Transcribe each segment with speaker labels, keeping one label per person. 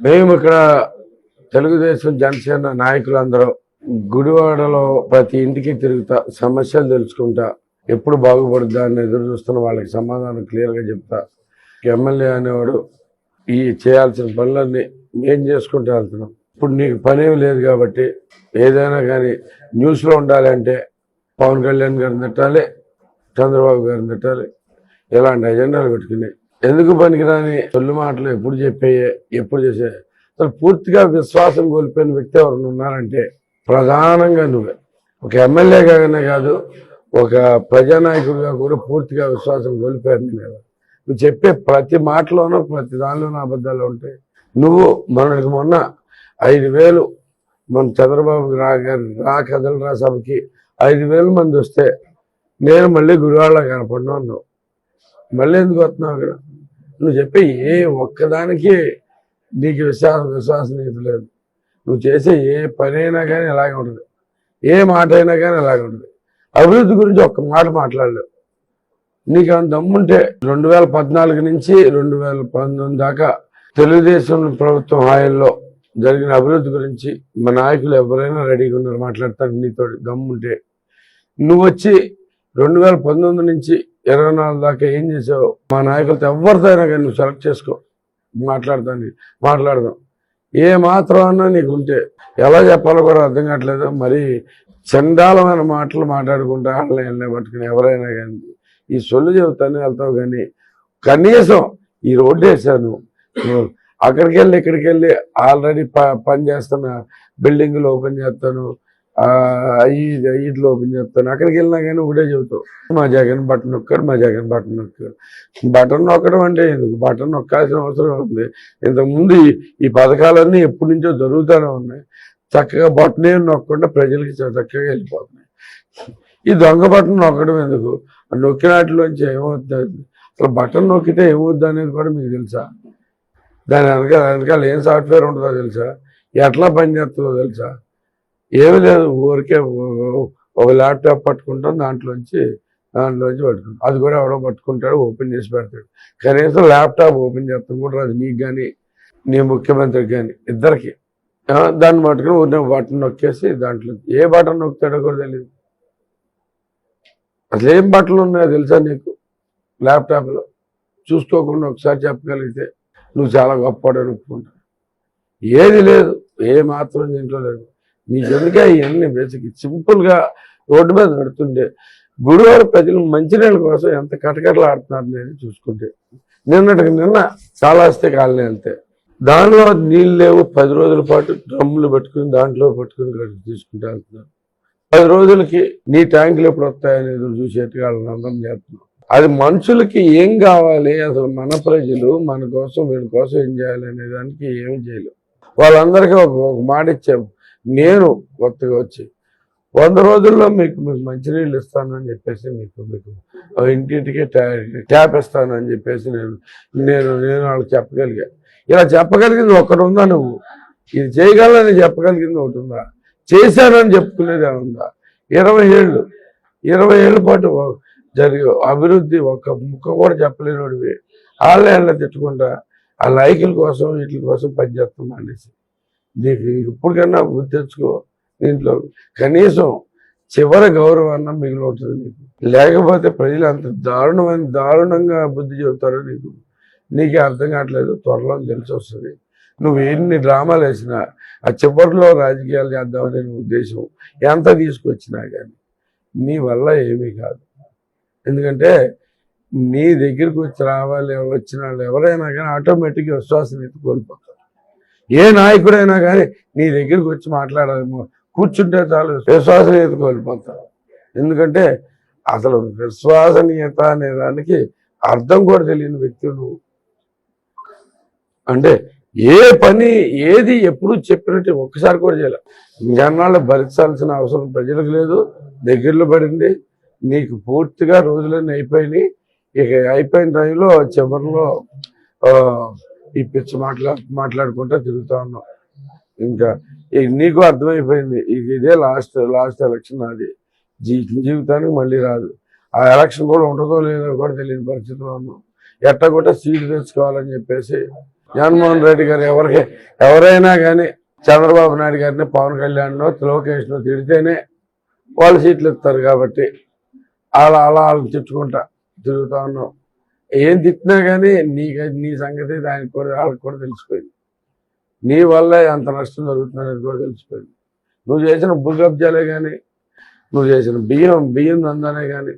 Speaker 1: మేము ఇక్కడ తెలుగుదేశం జనసేన నాయకులందరూ గుడివాడలో ప్రతి ఇంటికి తిరుగుతా సమస్యలు తెలుసుకుంటా ఎప్పుడు బాగుపడుద్దా అని ఎదురు చూస్తున్న వాళ్ళకి సమాధానం క్లియర్గా చెప్తా. ఎమ్మెల్యే అనేవాడు ఈ చేయాల్సిన పనులన్నీ ఏం చేసుకుంటూ వెళ్తున్నాం. ఇప్పుడు నీకు పనేమి లేదు కాబట్టి ఏదైనా కానీ న్యూస్లో ఉండాలంటే పవన్ కళ్యాణ్ గారిని తిట్టాలి చంద్రబాబు గారిని తిట్టాలి. ఇలాంటి ఎజెండాలు పెట్టుకుని ఎందుకు పనికిరాని తొలి మాటలు ఎప్పుడు చెప్పేయే ఎప్పుడు చేసే? అసలు పూర్తిగా విశ్వాసం కోల్పోయిన వ్యక్తి ఎవరు ఉన్నారంటే ప్రధానంగా నువ్వే. ఒక ఎమ్మెల్యేగానే కాదు ఒక ప్రజానాయకుడిగా కూడా పూర్తిగా విశ్వాసం కోల్పోయారు మీద. నువ్వు చెప్పే ప్రతి మాటలోనూ ప్రతి దానిలోనూ అబద్ధాలు ఉంటాయి. నువ్వు మనకి మొన్న ఐదు వేలు మన చంద్రబాబు రా రా కథలు రా సభకి ఐదు వేలు మంది వస్తే నేను మళ్ళీ గురువాళ్ళ కనపడినా అన్నావు. మళ్ళీ ఎందుకు వస్తున్నావు అక్కడ? నువ్వు చెప్పే ఏ ఒక్కదానికి నీకు విశ్వాసం విశ్వాసనీయత లేదు. నువ్వు చేసే ఏ పని అయినా కానీ ఇలాగే ఉంటుంది. ఏ మాట అయినా కానీ ఇలాగే ఉంటుంది. అభివృద్ధి గురించి ఒక్క మాట మాట్లాడలేదు. నీకు అంత దమ్ముంటే రెండు వేల పద్నాలుగు నుంచి రెండు వేల పంతొమ్మిది దాకా తెలుగుదేశం ప్రభుత్వం హాయంలో జరిగిన అభివృద్ధి గురించి మా నాయకులు ఎవరైనా రెడీగా ఉన్నారు మాట్లాడతారు నీతో దమ్ముంటే నువ్వు వచ్చి రెండు వేల పంతొమ్మిది నుంచి ఇరవై నాలుగు దాకా ఏం చేసావు? మా నాయకులతో ఎవరితో అయినా కానీ నువ్వు సెలెక్ట్ చేసుకో. మాట్లాడతాను మాట్లాడదాం. ఏ మాత్రం అన్నా నీకు ఉంటే ఎలా చెప్పాలో కూడా అర్థం కావట్లేదు. మరి చండాలమైన మాటలు మాట్లాడుకుంటా వాళ్ళని వెళ్ళే పట్టుకుని ఎవరైనా కానీ ఈ సొల్లు చెబుతానే వెళ్తావు కానీ కనీసం ఈ రోడ్డు వేసాను అక్కడికి వెళ్ళి ఇక్కడికి వెళ్ళి ఆల్రెడీ ప పని చేస్తున్న బిల్డింగ్లు ఓపెన్ చేస్తాను. ఆ, అయ్యి ఓపెన్ చేస్తాను అక్కడికి వెళ్ళినా కానీ ఒకటే చెబుతావు. మా జగన్ బటన్ నొక్కాడు మా జగన్ బటన్ నొక్కాడు. బటన్ నొక్కడం అంటే ఎందుకు? బటన్ నొక్కాల్సిన అవసరం ఉంది. ఇంతకుముందు ఈ- పథకాలన్నీ ఎప్పటి నుంచో జరుగుతూనే ఉన్నాయి. చక్కగా బటనే నొక్కకుండా ప్రజలకి చ- చక్కగా వెళ్ళిపోతున్నాయి. ఈ దొంగ బటన్ నొక్కడం ఎందుకు? నొక్కినాటిలోంచి ఏమవుతుంది అసలు బటన్ నొక్కితే ఏమవుద్ది అనేది కూడా మీకు తెలుసా? దాని వెనకాల వెనకాల ఏం సాఫ్ట్వేర్ ఉంటుందో తెలుసా? ఎట్లా పనిచేస్తుందో తెలుసా? ఏమీ లేదు ఊరికే ఒక ల్యాప్టాప్ పట్టుకుంటాం దాంట్లోంచి దాంట్లోంచి పట్టుకుంటాం. అది కూడా ఎవడో పట్టుకుంటాడు ఓపెన్ చేసి పెడతాడు. కనీసం ల్యాప్టాప్ ఓపెన్ చేస్తాం కూడా రాదు నీకు కానీ నీ ముఖ్యమంత్రికి కానీ ఇద్దరికి. దాన్ని పట్టుకుని ఊరినే బటన్ నొక్కేసి దాంట్లో ఏ బటన్ నొక్కుతాడో కూడా తెలియదు అసలు ఏం బట్టలు ఉన్నాయో తెలుసా నీకు? ల్యాప్టాప్లో. చూసుకోకుండా ఒకసారి చెప్పగలిగితే నువ్వు చాలా గొప్పవాడు అనుకుంటా ఏది లేదు ఏ మాత్రం దీంట్లో లేదు. నీకెందుకే ఇవన్నీ బేసిక్ సింపుల్గా రోడ్డు మీద నడుతుండే గుడివాడ ప్రజలు మంచినీళ్ళ కోసం ఎంత కటకటలు ఆడుతున్నారు నేను చూసుకుంటే. నిన్నటికి నిన్న చాలా వస్తే కాలనీ వెళ్తే దానిలో నీళ్ళు లేవు పది రోజుల పాటు డ్రమ్ములు పెట్టుకుని దాంట్లో పెట్టుకుని గడుపు తీసుకుంటూ వెళ్తున్నారు. పది రోజులకి నీ ట్యాంకులు ఎప్పుడు వస్తాయని ఎదురు చూసేట్టుగా వాళ్ళని అందరం చేస్తున్నాం. అది మనుషులకి ఏం కావాలి? అసలు మన ప్రజలు మన కోసం వీళ్ళ కోసం ఏం చేయాలి అనే దానికి ఏమి చేయలేవు వాళ్ళందరికీ ఒక ఒక మాట ఇచ్చాము నేను కొత్తగా వచ్చి వంద రోజుల్లో మీకు మీకు మంచినీళ్ళు ఇస్తాను అని చెప్పేసి మీకు మీకు ఇంటింటికే ట్యాప్ ఇస్తాను అని చెప్పేసి నేను నేను నేను వాళ్ళకి చెప్పగలిగా. ఇలా చెప్పగలిగింది ఒకటి ఉందా నువ్వు? ఇది చేయగలని చెప్పగలిగింది ఒకటి ఉందా చేశానని చెప్పుకునేది ఉందా ఇరవై ఏళ్ళు ఇరవై ఏళ్ళ పాటు జరిగే అభివృద్ధి ఒక ముఖం కూడా చెప్పలేనివి వాళ్ళే వాళ్ళ తిట్టుకుంటా ఆ లైకుల కోసం వీటి కోసం పనిచేస్తాం అనేసి. నీకు ఇప్పటికన్నా బుద్ధి తెచ్చుకో దీంట్లో. కనీసం చివరి గౌరవాన్న మిగిలి ఉంటుంది నీకు. లేకపోతే ప్రజలు అంత దారుణమైన దారుణంగా బుద్ధి చెబుతారో నీకు. నీకే అర్థం కావట్లేదు త్వరలో తెలిసి వస్తుంది. నువ్వు ఎన్ని డ్రామాలు వేసినా ఆ చివరిలో రాజకీయాలు చేద్దామనే ఉద్దేశం ఎంత తీసుకొచ్చినా కానీ నీ వల్ల ఏమీ కాదు. ఎందుకంటే నీ దగ్గరికి వచ్చి రావాలి వచ్చిన వాళ్ళు ఎవరైనా కానీ ఆటోమేటిక్గా విశ్వాసం కోల్పోతారు. ఏ నాయకుడైనా కానీ నీ దగ్గరికి వచ్చి మాట్లాడాలి. కూర్చుంటే చాలు. విశ్వసనీయత కోల్పోతారు ఎందుకంటే అసలు విశ్వసనీయత అనే దానికి అర్థం కూడా తెలియని వ్యక్తులు అంటే ఏ పని ఏది ఎప్పుడు చెప్పినట్టు ఒక్కసారి కూడా చేయాలి. జనాలు భరించాల్సిన అవసరం ప్రజలకు లేదు దగ్గరలో పడింది. నీకు పూర్తిగా రోజులన్నీ అయిపోయినాయి. ఇక అయిపోయిన టైంలో చివరిలో ఈ పిచ్చి మాట్లా మాట్లాడుకుంటా తిరుగుతా ఉన్నాం. ఇంకా ఇక నీకు అర్థమైపోయింది. ఇక ఇదే లాస్ట్ లాస్ట్ ఎలక్షన్ అది జీవితానికి మళ్ళీ రాదు. ఆ ఎలక్షన్ కూడా ఉంటుందో లేదో కూడా తెలియని పరిస్థితిలో ఉన్నాం. ఎట్టగొట్ట సీట్ తెచ్చుకోవాలని చెప్పేసి జగన్మోహన్ రెడ్డి గారు ఎవరికి ఎవరైనా కానీ చంద్రబాబు నాయుడు గారిని పవన్ కళ్యాణ్లో లోకేష్ను తిడితేనే వాళ్ళు సీట్లు ఇస్తారు కాబట్టి అలా అలా వాళ్ళు తిట్టుకుంటా తిరుగుతా ఉన్నాం. ఏం తిట్టినా కానీ నీ నీ సంగతి దానికి కూడా వాళ్ళకి కూడా తెలిసిపోయింది. నీ వల్ల అంత నష్టం జరుగుతుందనేది కూడా తెలిసిపోయింది. నువ్వు చేసిన భూగబ్జాలే కానీ నువ్వు చేసిన బియ్యం బియ్యం దందానే కానీ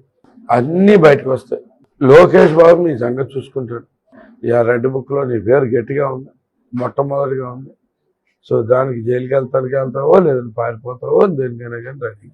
Speaker 1: అన్నీ బయటకు వస్తాయి. లోకేష్ బాబు నీ సంగతి చూసుకుంటాడు. ఈ రెడ్ బుక్లో నీ పేరు గట్టిగా ఉంది మొట్టమొదటిగా ఉంది. సో దానికి జైలుకి వెళ్తానికి వెళ్తావో లేదంటే పారిపోతావో దేనికైనా కానీ రెడీ.